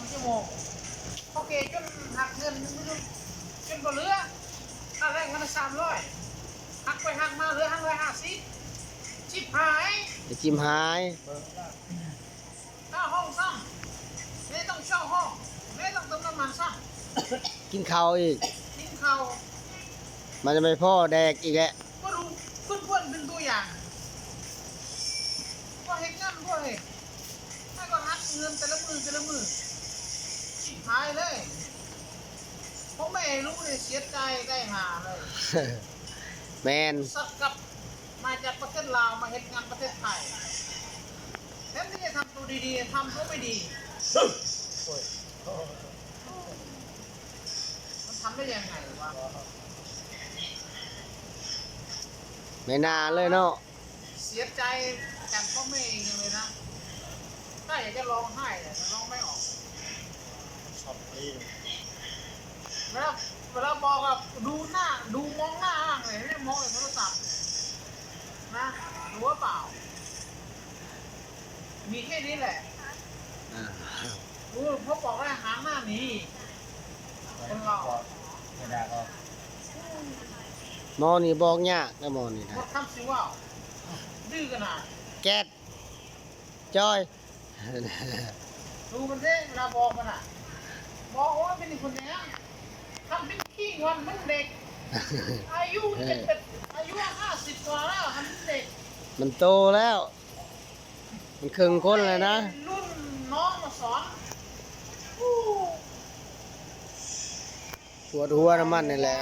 วันชั่วโมงโอเคจนหักเงินไม่รู้จนบ่เหลือค่าแรงวันละสามร้อยหักไปหักมาเหลือห้าร้อยห้าสิบชิบหายไอ้จิมหายค่าห้องซ้ำไม่ต้องเช่าห้องไม่ต้องเติมน้ำมันซ้กินข้าวอีกำกินข้าวมันจะไม่พ่อแดกอีกแหละก็ดูเพื่อนๆเป็นตัวอย่างก็เห็นงานก็เห็นถ้าก็หักเงินแต่ละมือแต่ละมือชิบ หายเลยเพราะไม่รู้เนี่ยเสียใจได้หาเลย แมนสักกับมาจากประเทศลาวมาเห็นงานประเทศไทยแทนที่จะทำตัวดีๆทำตัวไม่ดีมันทำได้ยังไงวะไม่น่าเลยเนาะเสียใจกันพ่อแม่เองเลยนะถ้าอยากจะร้องไห้แต่ร้องไม่ออก ชอบนี่เวลาเวลาบอกอะดูหน้า ดูมองหน้าอ่างเลยไม่ได้มองในโทรศัพท์นะรู้ว่าเปล่า มีแค่นี้แหละอ่ารู้เขาบอกว่าหางหน้าหนี้ คนเรา ไม่ได้ก็หมอนี่บอกยากนะหมอนี่หนะมดคำสิว่าวดื้อขนาดแก๊สจอย ดูมันเด้เวลาบอกมันอะ บอกว่าเป็นคนเนี้ยทำเป็นขี้งอนเหมันเด็ก อายุเป็นเป็นอายุห้าสิบกว่าแล้วทำเป็นเด็ก มันโตแล้ว มันครึ่งคนเลยนะ รุ่นน้องมาสอนอู้ปวดหัวน้ำมันนี่แหละ